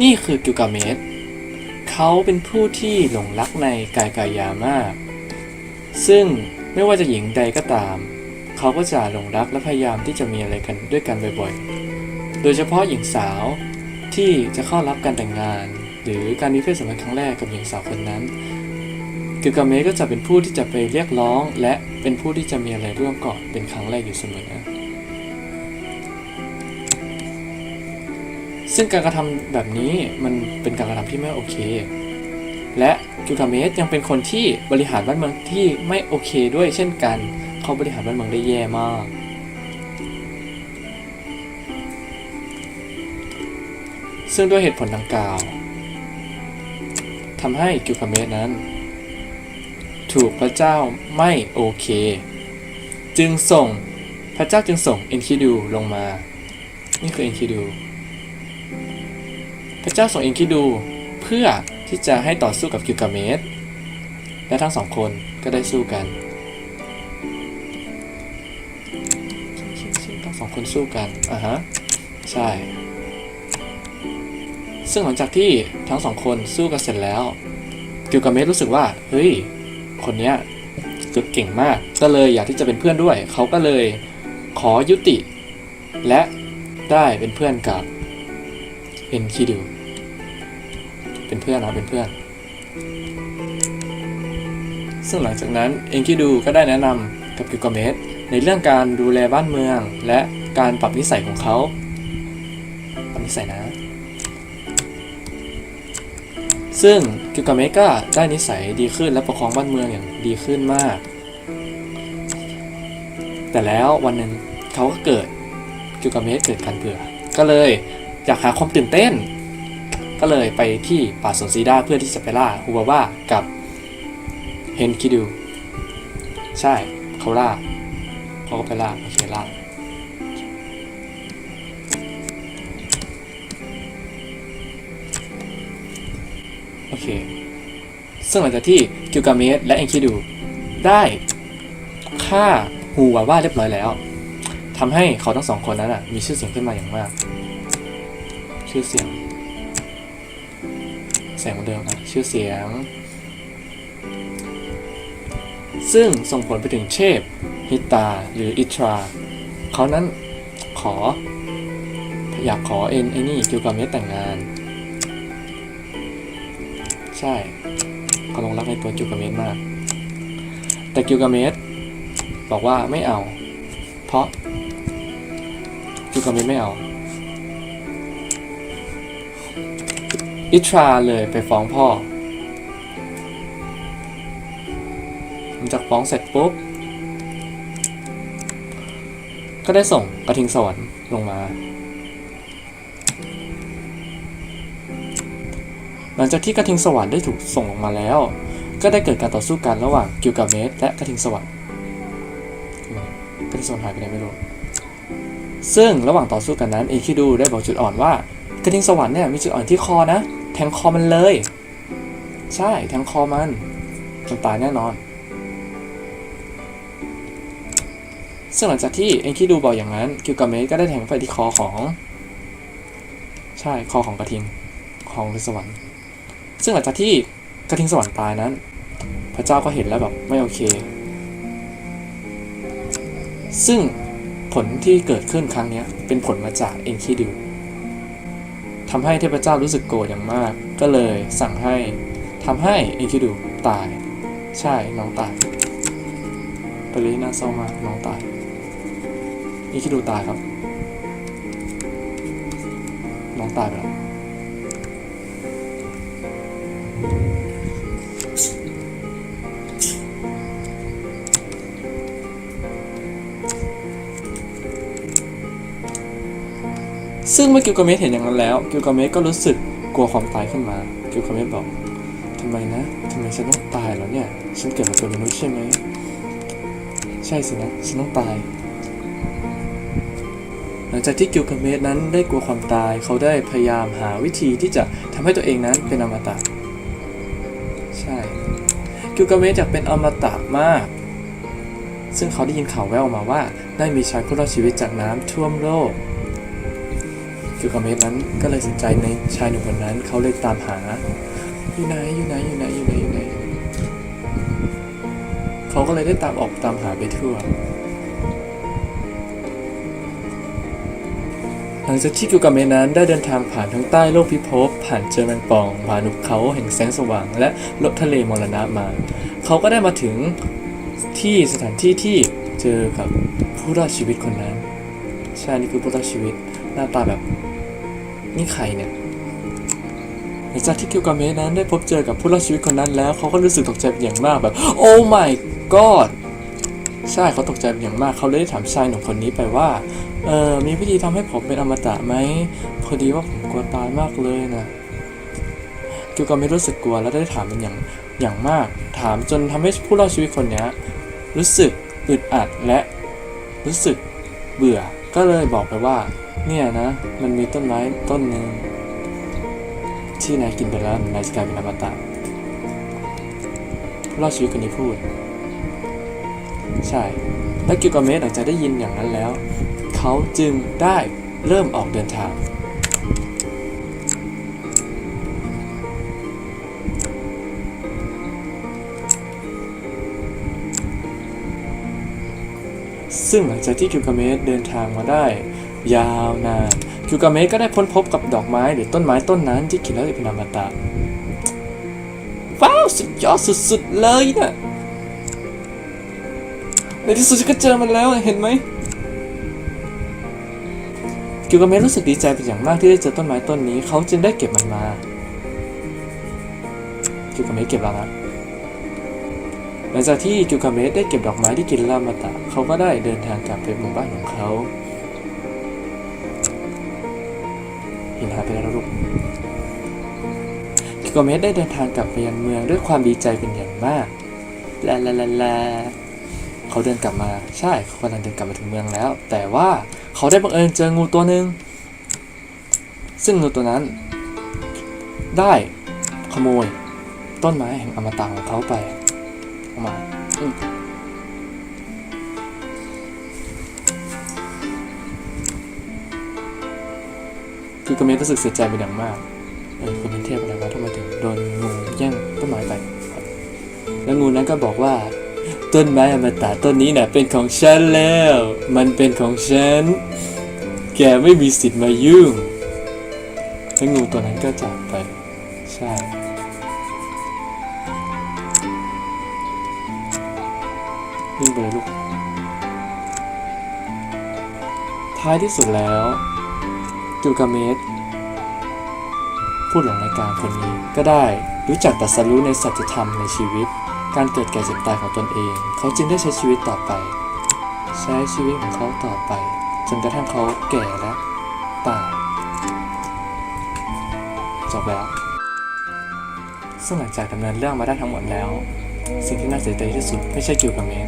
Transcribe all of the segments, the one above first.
นี่คือกิลกาเมสเขาเป็นผู้ที่หลงรักในกายกายามาก ซึ่งไม่ว่าจะหญิงใดก็ตาม เขาก็จะหลงรักและพยายามที่จะมีอะไรกันด้วยกันบ่อยๆ โดยเฉพาะหญิงสาวที่จะเข้ารับการแต่งงาน หรือการมีเพศสัมพันธ์ครั้งแรกกับหญิงสาวคนนั้นกิลกาเมสก็จะเป็นผู้ที่จะไปเรียกร้อง และเป็นผู้ที่จะมีอะไรร่วมก่อนเป็นครั้งแรกอยู่เสมอ ซึ่งการกระทำแบบนี้มันเป็นการกระทำที่ไม่โอเค และกิลกาเมสยังเป็นคนที่บริหารบ้านเมืองที่ไม่โอเคด้วยเช่นกัน เขาบริหารบ้านเมืองได้แย่มาก ซึ่งด้วยเหตุผลดังกล่าวทำให้กิลกาเมสนั้น ถูกพระเจ้าไม่โอเค จึงส่งพระเจ้าจึงส่งเอ็นคิดูลงมา นี่คือเอ็นคิดู พระเจ้าส่งเอ็นคิดูเพื่อที่จะให้ต่อสู้กับกิลกาเมสและทั้งสองคนก็ได้สู้กันทั้งสองคนสู้กันอะฮะใช่ ซึ่งหลังจากที่ทั้งสองคนสู้กันเสร็จแล้ว กิลกาเมสรู้สึกว่า เฮ้ย คนเนี้ยคือเก่งมาก ก็เลยอยากที่จะเป็นเพื่อนด้วย เขาก็เลยขอยุติ และได้เป็นเพื่อนกับ เอ็นคิดูเป็นเพื่อนนะเป็นเพื่อน ซึ่งหลังจากนั้นเอ็นคิดูก็ได้แนะนำกับกิลกาเมสในเรื่องการดูแลบ้านเมืองและการปรับนิสัยของเขาปรับนิสัยนะ ซึ่งกิลกาเมสก็ได้นิสัยดีขึ้นและปกครองบ้านเมืองอย่างดีขึ้นมาก แต่แล้ววันหนึ่งเขาก็เกิดกิลกาเมสเกิดการเบื่อ ก็เลย อยากหาความตื่นเต้น ก็เลยไปที่ป่าสนซีดาเพื่อที่จะไปล่าฮูบาว่ากับเฮนคิดูใช่เขาล่าเขาก็ไปล่าโอเคล่าโอเค ซึ่งหลังจากที่กิลกาเมสและเอ็นคิดูได้ฆ่าฮูวาว่าเรียบร้อยแล้วทำให้เขาทั้งสองคนนั้นมีชื่อเสียงขึ้นมาอย่างมาก ชื่อเสียงเสียงเหมือนเดิมอะชื่อเสียง ซึ่งส่งผลไปถึงเชฟฮิตาหรืออิทราเขานั้นขอ อยากขอเอ็นไอ้นี่กิลกาเมสแต่งงาน ใช่เขาลงรักในตัวกิลกาเมสมาก แต่กิลกาเมสบอกว่าไม่เอา เพราะกิลกาเมสไม่เอา อิทราเลยไปฟ้องพ่อหลังจากฟ้องเสร็จปุ๊บ ก็ได้ส่งกระทิงสวรรค์ลงมา หลังจากที่กระทิงสวรรค์ได้ถูกส่งออกมาแล้ว ก็ได้เกิดการต่อสู้กันระหว่างกิลกาเมสและกระทิงสวรรค์กระทิงสวรรค์หายไปไหนไม่รู้ ซึ่งระหว่างต่อสู้กันนั้นเอคิดูได้บอกจุดอ่อนว่ากระทิงสวรรค์เนี่ยมีจุดอ่อนที่คอนะ แทงคอมันเลย ใช่แทงคอมันมันตายแน่นอน ซึ่งหลังจากที่เอ็นคิดูบอกอย่างนั้น กิลกาเมสก็ได้แทงไปที่คอของ ใช่คอของกระทิงของฤาษีสวรรค์ ซึ่งหลังจากที่กระทิงสวรรค์ตายนั้น พระเจ้าก็เห็นแล้วแบบไม่โอเค ซึ่งผลที่เกิดขึ้นครั้งนี้เป็นผลมาจากเอ็นคิดู ทำให้เทพเจ้ารู้สึกโกรธอย่างมาก ก็เลยสั่งให้ทำให้เอคิดูตาย ใช่น้องตายเป็นเรื่องที่น่าเศร้ามากน้องตายเอคิดูตายครับ น้องตายไปแล้ว ซึ่งเมื่อกิลกาเมสเห็นอย่างนั้นแล้ว กิลกาเมสก็รู้สึกกลัวความตายขึ้นมา กิลกาเมสบอกทำไมนะทำไมฉันต้องตายแล้วเนี่ย ฉันเกิดมาเป็นมนุษย์ใช่ไหม ใช่สินะ ฉันต้องตาย หลังจากที่กิลกาเมสนั้นได้กลัวความตาย เขาได้พยายามหาวิธีที่จะทำให้ตัวเองนั้นเป็นอมตะ ใช่ กิลกาเมสอยากเป็นอมตะมาก ซึ่งเขาได้ยินข่าวแว่วมาว่า ได้มีชายผู้รอดชีวิตจากน้ำท่วมโลก กิลกาเมสนั้นก็เลยสนใจในชายหนุ่มคนนั้นเขาเลยตามหาอยู่ไหนอยู่ไหนอยู่ไหนอยู่ไหนอยู่ไหนเขาก็เลยได้ตามออกตามหาไปทั่ว หลังจากที่กิลกาเมนั้นได้เดินทางผ่านทั้งใต้โลกพิภพผ่านเจอแมงป่องผ่านหุบเขาแห่งแสงสว่าง และลบทะเลมรณะมา เขาก็ได้มาถึงที่สถานที่ที่เจอกับผู้รอดชีวิตคนนั้น ใช่นี่คือผู้รอดชีวิตหน้าตาแบบ นี่ใครเนี่ยหลังจากที่กิลกาเมสนั้นได้พบเจอกับผู้รอดชีวิตคนนั้นแล้วเขาก็รู้สึกตกใจเป็นอย่างมากแบบ โอ้ my god ใช่เขาตกใจเป็นอย่างมากเขาเลยได้ถามชายหนุ่มคนนี้ไปว่า เออมีวิธีทำให้ผมเป็นอมตะไหมพอดีว่าผมกลัวตายมากเลยนะกิลกาเมสรู้สึกกลัวและได้ถามเป็นอย่างอย่างมาก ถามจนทำให้ผู้รอดชีวิตคนนี้รู้สึกอึดอัดและรู้สึกเบื่อก็เลยบอกไปว่า เนี่ยนะ มันมีต้นไม้ต้นหนึ่งที่นายกินไปแล้วนายจะกลายเป็นอมตะผู้รอดชีวิตคนนี้พูด ใช่ และกิลกเมสหลังจากได้ยินอย่างนั้นแล้ว เขาจึงได้เริ่มออกเดินทาง ซึ่งหลังจากที่กิลกเมสเดินทางมาได้ ยาวนานกิลกาเมสก็ได้ค้นพบกับดอกไม้หรือต้นไม้ต้นนั้นที่กินแล้วจะเป็นอมตะว้าวสุดยอดสุดๆเลยนะในที่สุดฉันก็เจอมันแล้วเห็นไหมกิลกาเมสรู้สึกดีใจเป็นอย่างมากที่ได้เจอต้นไม้ต้นนี้ เขาจึงได้เก็บมันมากิลกาเมสเก็บแล้วนะหลังจากที่กิลกาเมสได้เก็บดอกไม้ที่กินลามาตะเขาก็ได้เดินทางกลับไปหมู่บ้านของเขา หินหายไปแล้วนะลูกกิลกเมสได้เดินทางกลับไปยังเมืองด้วยความดีใจเป็นอย่างมากลาลาลาลาเขาเดินกลับมา ใช่เขากำลังเดินกลับมาถึงเมืองแล้ว แต่ว่าเขาได้บังเอิญเจองูตัวหนึ่งซึ่งงูตัวนั้น ได้ขโมย ต้นไม้แห่งอมตะของเขาไปเอามา คือกาเมรู้สึกเสียใจเป็นอย่างมากเออคุณเป็นเทพอะไรวะทำไมถึงโดนงูแย่งต้นไม้ไป แล้วงูนั้นก็บอกว่า ต้นไม้อมตะต้นนี้น่ะเป็นของฉันแล้ว มันเป็นของฉัน แกไม่มีสิทธิ์มายุ่งแล้วงูตัวนั้นก็จากไป ใช่วิ่งไปลูกท้ายที่สุดแล้ว กิลกาเมสผู้หลงรายการคนนี้ก็ได้รู้จักตรัสรู้ในสัจธรรมในชีวิต การเกิดแก่เจ็บตายของตนเอง เขาจึงได้ใช้ชีวิตต่อไป ใช้ชีวิตของเขาต่อไป จนกระทั่งเขาแก่และตายจบแล้วซึ่งหลังจากดำเนินเรื่องมาได้ทั้งหมดแล้ว สิ่งที่น่าเสียใจที่สุดไม่ใช่กิลกาเมส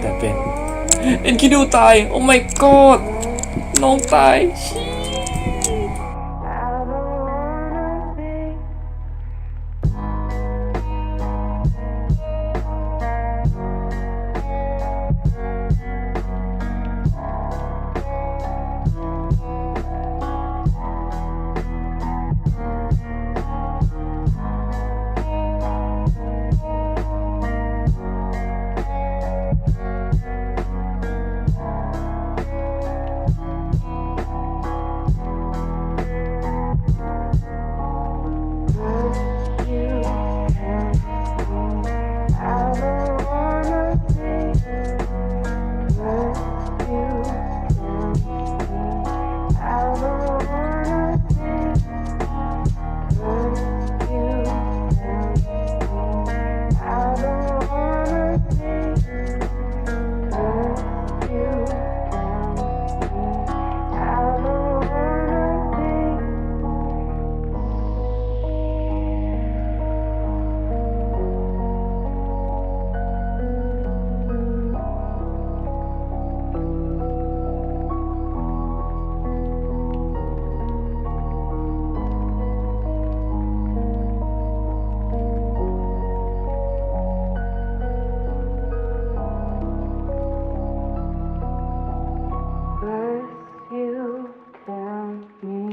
แต่เป็นเอ็นคิดูตาย โอ้ my god น้องตาย First you tell me